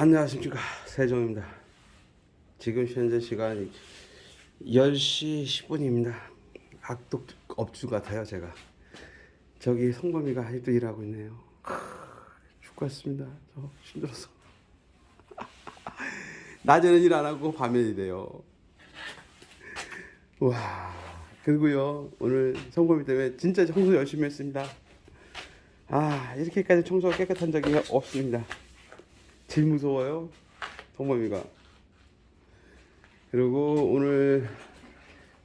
안녕하십니까 세종입니다. 지금 현재 시간 10시 10분입니다. 악독 업주 같아요 제가. 저기 성범이가 아직도 일하고 있네요. 크, 죽겠습니다. 저 힘들어서. 낮에는 일 안 하고 밤에 일해요. 와 그리고요 오늘 성범이 때문에 진짜 청소 열심히 했습니다. 아 이렇게까지 청소가 깨끗한 적이 없습니다. 제일 무서워요. 동범이가. 그리고 오늘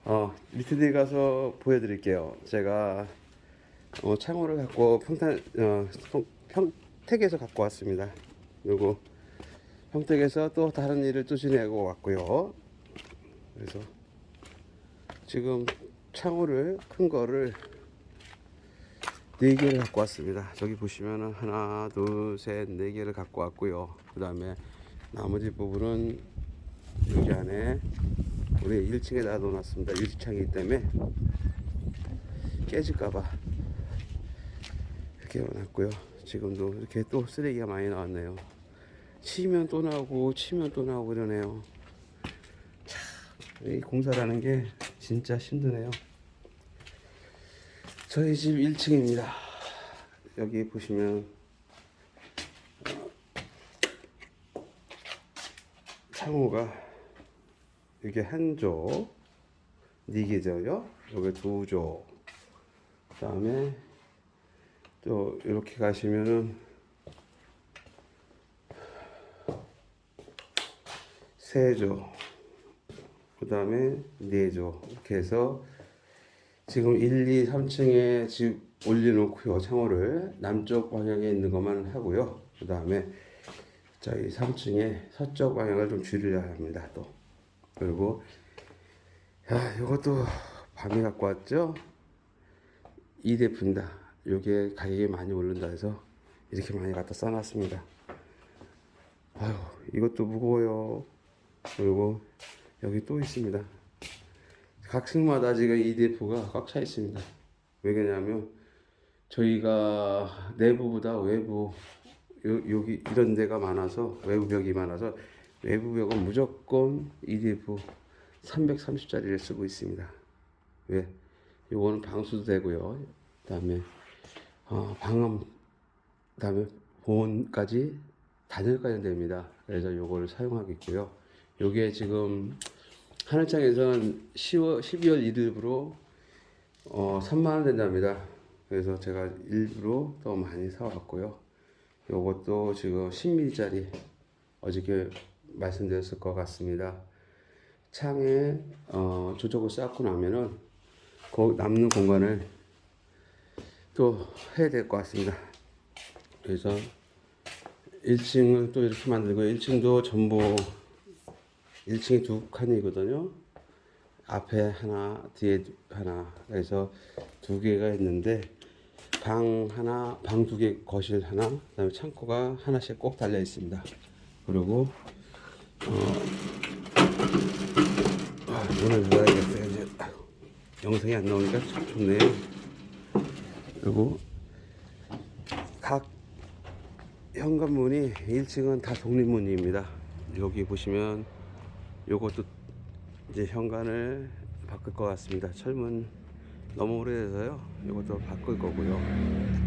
어, 밑에 가서 보여드릴게요. 제가 어, 창호를 갖고 평탄 어, 성- 평택에서 갖고 왔습니다. 그리고 평택에서 또 다른 일을 또 지내고 왔고요. 그래서 지금 창호를 큰 거를 네 개를 갖고 왔습니다. 저기 보시면은 하나, 둘, 셋, 네 개를 갖고 왔고요. 그 다음에 나머지 부분은 여기 안에 우리 1층에다 넣어놨습니다. 유리창이기 때문에 깨질까봐 이렇게 넣어놨고요. 지금도 이렇게 또 쓰레기가 많이 나왔네요. 치면 또 나오고 치면 또 나오고 이러네요. 참, 이 공사라는 게 진짜 힘드네요. 저희 집 1층입니다. 여기 보시면 어, 창호가 이게 한 조, 네. 여기 두 조. 그다음에 또 이렇게 가시면은 세 조. 그다음에 네 조. 이렇게 해서 지금 1, 2, 3층에 집 올려놓고요. 창호를 남쪽 방향에 있는 것만 하고요. 그 다음에 저희 3층에 서쪽 방향을 좀 줄여야 합니다. 또 그리고 야 이것도 밤에 갖고 왔죠. 이대푼다. 요게 가격이 많이 오른다 해서 이렇게 많이 갖다 써놨습니다. 아유 이것도 무거워요. 그리고 여기 또 있습니다. 각 층마다 지금 EDF가 꽉 차 있습니다. 왜 그러냐면 저희가 내부보다 외부 요, 여기 이런 데가 많아서 외부 벽이 많아서 외부 벽은 무조건 EDF 330짜리를 쓰고 있습니다. 왜? 요거는 방수도 되고요. 그다음에 어, 방음 그다음에 보온까지 단열까지 됩니다. 그래서 요거를 사용하겠고요. 요게 지금 하늘창에서는 10월, 12월 1일부로 어, 3만 원 된답니다. 그래서 제가 일부러 더 많이 사왔고요. 요것도 지금 10mm짜리 어저께 말씀드렸을 것 같습니다. 창에 어, 조적을 쌓고 나면은 그 남는 공간을 또 해야 될 것 같습니다. 그래서 1층을 또 이렇게 만들고 1층도 전부 1층이 두 칸이거든요. 앞에 하나, 뒤에 하나. 그래서 두 개가 있는데 방 하나, 방 두 개, 거실 하나, 그다음에 창고가 하나씩 꼭 달려 있습니다. 그리고 어, 아, 문을 열어야겠어요. 이제 영상이 안 나오니까 참 좋네요. 그리고 각 현관문이 1층은 다 독립문입니다. 여기 보시면 요것도 이제 현관을 바꿀 것 같습니다. 철문 너무 오래돼서요. 요것도 바꿀 거고요.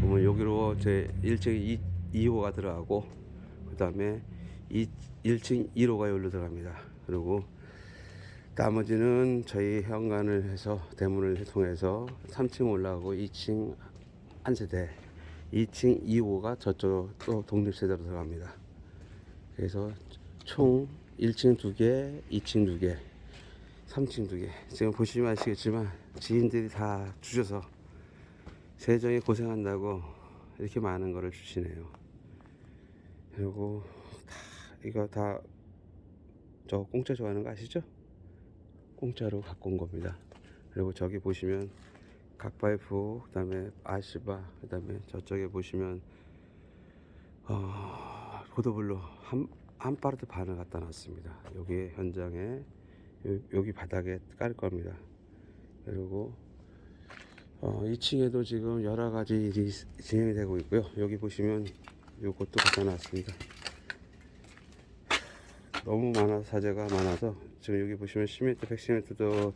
보면 여기로 제 1층 2, 호가 들어가고 그 다음에 1층 1호가 여기로 들어갑니다. 그리고 나머지는 저희 현관을 해서 대문을 통해서 3층 올라가고 2층 한 세대 2층 2호가 저쪽 또 독립세대로 들어갑니다. 그래서 총 1층 2개, 2층 2개, 3층 2개. 지금 보시면 아시겠지만 지인들이 다 주셔서 세정이 고생한다고 이렇게 많은 거를 주시네요. 그리고 다 이거 다 저 공짜 좋아하는 거 아시죠? 공짜로 갖고 온 겁니다. 그리고 저기 보시면 각파이프 그다음에 아시바 그다음에 저쪽에 보시면 어, 보도블로 한, 한 파르트 반을 갖다 놨습니다. 여기 현장에 요- 여기 바닥에 깔 겁니다. 그리고 어, 2층에도 지금 여러 가지 일이 진행이 되고 있고요. 여기 보시면 요것도 갖다 놨습니다. 너무 많아 사재가 많아서 지금 여기 보시면 시멘트, 백시멘트도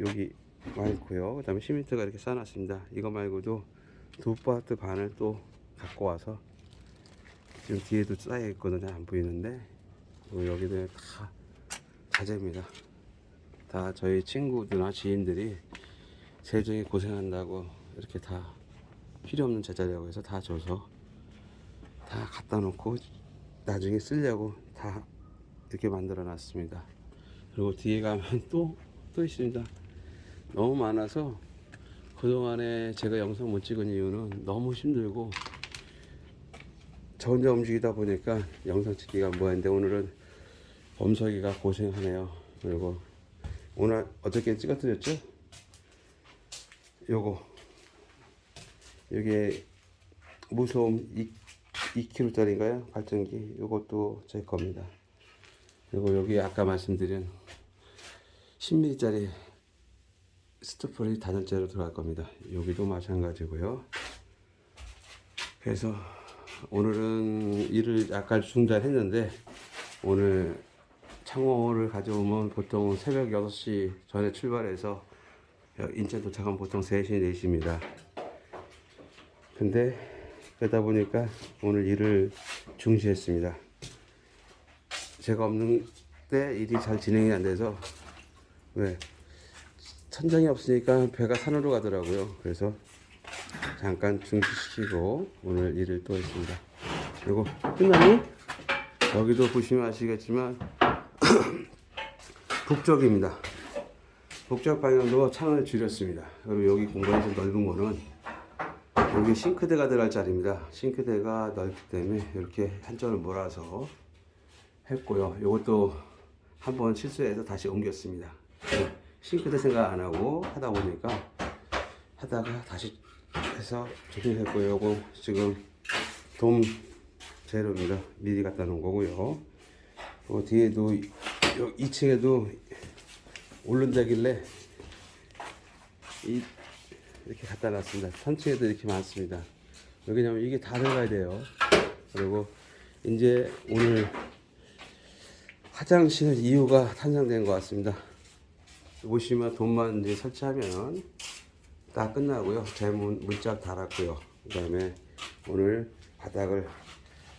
여기 많고요. 그다음에 시멘트가 이렇게 쌓아놨습니다. 이거 말고도 두 파트 반을 또 갖고 와서 지금 뒤에도 쌓여 있거든요. 안 보이는데 여기도 다 자재입니다. 다 저희 친구들이나 지인들이 세종이 고생한다고 이렇게 다 필요 없는 제자리라고 해서 다 줘서 다 갖다 놓고 나중에 쓰려고 다 이렇게 만들어 놨습니다. 그리고 뒤에 가면 또, 또 있습니다. 너무 많아서 그동안에 제가 영상 못 찍은 이유는 너무 힘들고 저 혼자 움직이다 보니까 영상 찍기가 뭐했는데 오늘은 범석이가 고생하네요. 그리고 오늘 어떻게 찍어드렸죠? 요거 이게 무소음 2, 2kg짜리인가요? 발전기 요것도 제 겁니다. 그리고 여기 아까 말씀드린 10mm짜리 스토플이 단열재로 들어갈 겁니다. 여기도 마찬가지고요. 그래서 오늘은 일을 약간 중단했는데 오늘 창호를 가져오면 보통 새벽 6시 전에 출발해서 인천 도착하면 보통 3시, 4시입니다. 근데 그러다 보니까 오늘 일을 중지했습니다. 제가 없는 때 일이 잘 진행이 안 돼서 왜 천장이 없으니까 배가 산으로 가더라고요. 그래서 잠깐 중지시키고 오늘 일을 또 했습니다. 그리고 끝나니 여기도 보시면 아시겠지만 북쪽입니다. 북쪽 방향도 창을 줄였습니다. 그리고 여기 공간이 좀 넓은 거는 여기 싱크대가 들어갈 자리입니다. 싱크대가 넓기 때문에 이렇게 한쪽을 몰아서 했고요. 이것도 한번 실수해서 다시 옮겼습니다. 싱크대 생각 안 하고 하다 보니까 하다가 다시 해서 조심했고요. 요거 지금 돔 재료입니다. 미리 갖다 놓은 거고요. 그 뒤에도 이- 요 2층에도 오른다길래 이 이렇게 갖다 놨습니다. 3층에도 이렇게 많습니다. 왜냐면 이게 다 들어가야 돼요. 그리고 이제 오늘 화장실 2호가 탄생된 것 같습니다. 보시면 돈만 이제 설치하면 다 끝나고요. 제 문 문짝 달았고요. 그 다음에 오늘 바닥을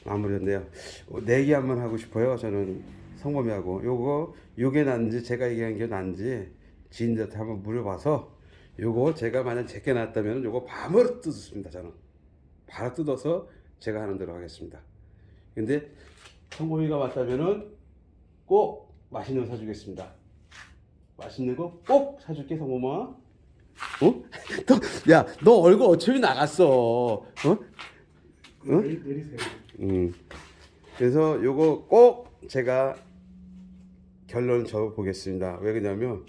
마무리했네요. 어, 내기 한번 하고 싶어요. 저는 성범이하고 요거 요게 난지 제가 얘기한 게 난지 지인들한테 한번 물어봐서 요거 제가 만약 제게 놨다면 요거 바로 뜯었습니다. 저는 바로 뜯어서 제가 하는 대로 하겠습니다. 근데 성범이가 왔다면은 꼭 맛있는 거 사주겠습니다. 맛있는 거 꼭 사줄게 성범아. 어? 또, 야, 너 얼굴 어차피 나갔어. 어? 응? 내리세요. 음. 그래서 요거 꼭 제가 결론 적어 보겠습니다. 왜 그러냐면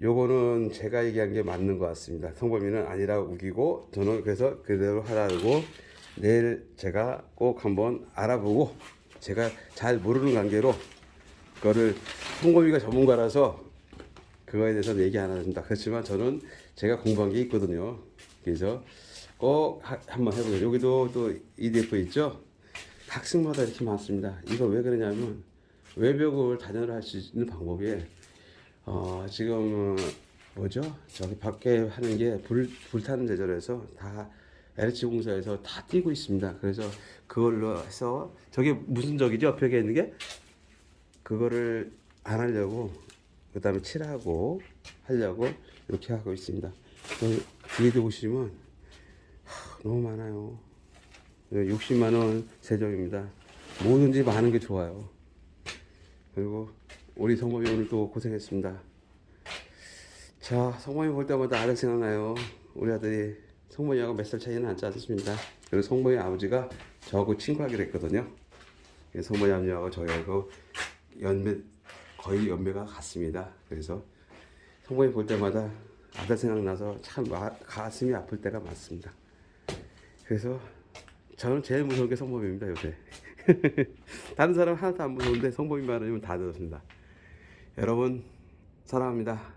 요거는 제가 얘기한 게 맞는 것 같습니다. 성범이는 아니라 우기고 저는 그래서 그대로 하라고 내일 제가 꼭 한번 알아보고 제가 잘 모르는 관계로 그거를 성범이가 전문가라서 그거에 대해서는 얘기 안 합니다. 그렇지만 저는 제가 공부한 게 있거든요. 그래서 꼭 하- 한번 해보세요. 여기도 또 EDF 있죠? 학생마다 이렇게 많습니다. 이거 왜 그러냐면 외벽을 단열할 수 있는 방법이 어, 지금 뭐죠? 저기 밖에 하는 게 불, 불타는 제절에서 다 LH 공사에서 다 띄고 있습니다. 그래서 그걸로 해서 저게 무슨 적이죠? 옆에 있는 게 그거를 안 하려고 그 다음에 칠하고 하려고 이렇게 하고 있습니다. 그 뒤에도 보시면 하, 너무 많아요. 60만 원 세정입니다. 뭐든지 많은 게 좋아요. 그리고 우리 성범이 오늘 또 고생했습니다. 자, 성범이 볼 때마다 아들 생각나요. 우리 아들이 성범이하고 몇 살 차이는 나지 않습니다. 그리고 성범이 아버지가 저하고 친구하기로 했거든요. 그래서 성범이 아버지하고 저희하고 연배 거의 연배가 같습니다. 그래서 성범이 볼 때마다 아들 생각나서 참 마- 가슴이 아플 때가 많습니다. 그래서 저는 제일 무서운 게 성범입니다 요새. 다른 사람 하나도 안 무서운데 성범이만 아니면 다 들었습니다. 여러분 사랑합니다.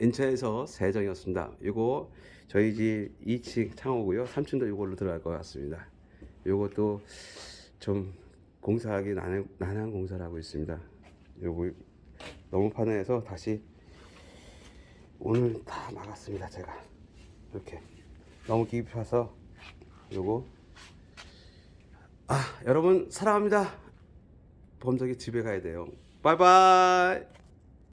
인천에서 세정이었습니다. 이거 저희 집 2층 창호고요. 3층도 이걸로 들어갈 것 같습니다. 이것도 좀 공사하기 난해, 난해한 공사를 하고 있습니다. 요거 너무 판에서 다시 오늘 다 막았습니다. 제가 이렇게 너무 깊이 파서 요거 아 여러분 사랑합니다. 범석이 집에 가야 돼요. 바이바이.